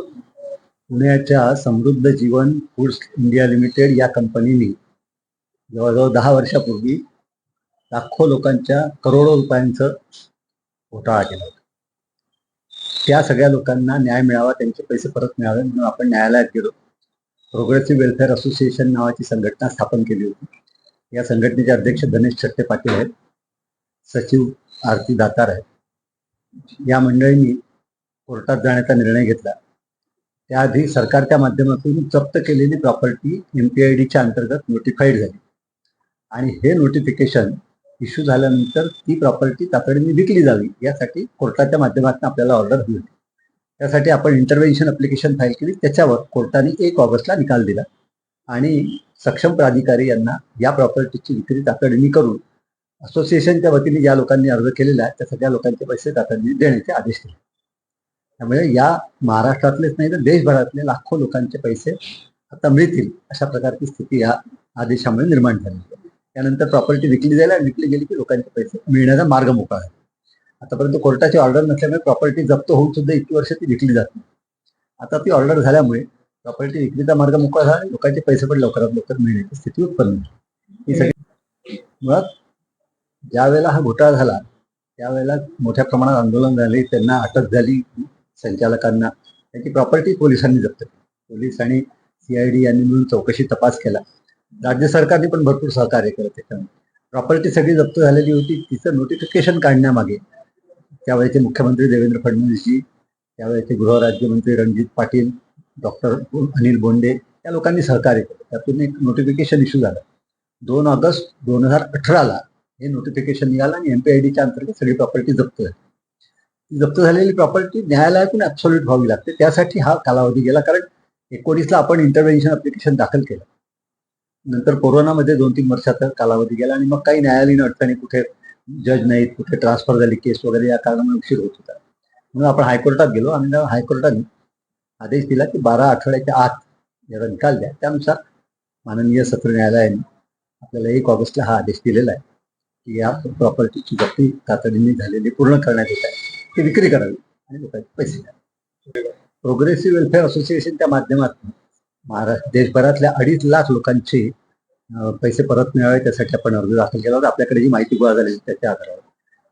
पुण्याच्या समृद्ध जीवन foods India limited या कंपनीने जवळजवळ दहा वर्षापूर्वी लाखो लोकांच्या करोडो रुपयांचं घोटाळा केला होता. त्या सगळ्या लोकांना न्याय मिळावा त्यांचे पैसे परत मिळावे म्हणून आपण न्यायालयात गेलो. प्रोग्रेसिव्ह वेलफेअर असोसिएशन नावाची संघटना स्थापन केली होती. या संघटनेचे अध्यक्ष गणेश छट्टे पाटील आहेत. सचिव आरती दातार आहेत. या मंडळींनी कोर्टात जाण्याचा निर्णय घेतला. त्याआधी सरकारच्या माध्यमातून जप्त केलेली प्रॉपर्टी एम पी आय डीच्या अंतर्गत नोटिफाईड झाली. आणि हे नोटिफिकेशन इश्यू झाल्यानंतर ती प्रॉपर्टी तातडीने विकली जावी यासाठी कोर्टाच्या माध्यमातून आपल्याला ऑर्डर मिळते होती. त्यासाठी आपण इंटरव्हेन्शन अप्लिकेशन फाईल केली त्याच्यावर कोर्टाने एक ऑगस्टला निकाल दिला. आणि सक्षम प्राधिकारी यांना या प्रॉपर्टीची विक्री तातडीने करून असोसिएशनच्या वतीने ज्या लोकांनी अर्ज केलेला आहे त्या सगळ्या लोकांचे पैसे तातडीने देण्याचे आदेश दिले. त्यामुळे या महाराष्ट्रातलेच नाही तर देशभरातले लाखो लोकांचे पैसे आता मिळतील अशा प्रकारची स्थिती या आदेशामुळे निर्माण झाली. त्यानंतर प्रॉपर्टी विकली जाईल आणि विकली गेली की लोकांचे पैसे मिळण्याचा मार्ग मोकळा आहे आतापर्यंत कोर्टाची ऑर्डर नसल्यामुळे प्रॉपर्टी जप्त होऊन सुद्धा इतकी वर्ष ती विकली जात नाही. आता ती ऑर्डर झाल्यामुळे प्रॉपर्टी विक्रीचा मार्ग मोकळा झाला आणि लोकांचे पैसे पण लवकरात लवकर मिळण्याची स्थिती उत्पन्न झाली. ही सगळी मुळात ज्या वेळेला हा घोटाळा झाला त्यावेळेला मोठ्या प्रमाणात आंदोलन झाले त्यांना अटक झाली संचालकांना त्याची प्रॉपर्टी पोलिसांनी जप्त केली. पोलीस आणि सीआयडी यांनी मिळून चौकशी तपास केला. राज्य सरकारने पण भरपूर सहकार्य केलं त्याच्यामध्ये प्रॉपर्टी सगळी जप्त झालेली होती. तिचं नोटिफिकेशन काढण्यामागे त्यावेळेचे मुख्यमंत्री देवेंद्र फडणवीसजी त्यावेळेचे गृहराज्यमंत्री रणजित पाटील डॉक्टर अनिल बोंडे या लोकांनी सहकार्य केलं. त्यातून एक नोटिफिकेशन इश्यू झालं. दोन ऑगस्ट दोन हजार अठराला हे नोटिफिकेशन निघालं आणि एमपीआयडीच्या अंतर्गत सगळी प्रॉपर्टी जप्त झाली. जप्त झालेली प्रॉपर्टी न्यायालयातून ऍब्सोल्यूट व्हावी लागते. त्यासाठी हा कालावधी गेला. कारण एकोणीसला आपण इंटरव्हेन्शन अप्लिकेशन दाखल केलं. नंतर कोरोनामध्ये दोन तीन वर्षाचा कालावधी गेला आणि मग काही न्यायालयीन अडचणी कुठे जज नाहीत कुठे ट्रान्सफर झाली केस वगैरे या कारणामुळे उशीर होत होता. म्हणून आपण हायकोर्टात गेलो आणि हायकोर्टाने आदेश दिला की बारा आठवड्याच्या आत याचा निकाल द्या. त्यानुसार माननीय सत्र न्यायालयाने आपल्याला एक ऑगस्टला हा आदेश दिलेला आहे की या प्रॉपर्टीची जप्ती तातडीने झालेली पूर्ण करण्यात येत आहे. ती विक्री करावी आणि लोकांचे पैसे द्यावे. प्रोग्रेसिव्ह वेलफेअर असोसिएशनच्या माध्यमातून महाराष्ट्र देशभरातल्या अडीच लाख लोकांचे पैसे परत मिळावे त्यासाठी आपण अर्ज दाखल केला होता. आपल्याकडे जी माहिती गोळा झालेली त्याच्या आधारावर.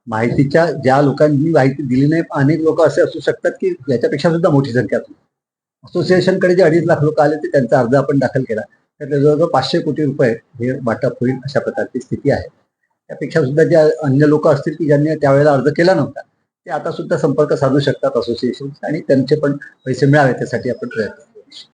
माहितीच्या ज्या लोकांनी माहिती दिली नाही अनेक लोक असे असू शकतात की याच्यापेक्षा सुद्धा मोठी संख्या असू असोसिएशनकडे जे अडीच लाख लोक आले ते त्यांचा अर्ज आपण दाखल केला. त्यातले जवळजवळ पाचशे कोटी रुपये हे वाटप होईल अशा प्रकारची स्थिती आहे. त्यापेक्षा सुद्धा ज्या अन्य लोक असतील की ज्यांनी त्यावेळेला अर्ज केला नव्हता ते आता सुद्धा संपर्क साधू शकतात असोसिएशन आणि त्यांचे पण पैसे मिळावे त्यासाठी आपण प्रयत्न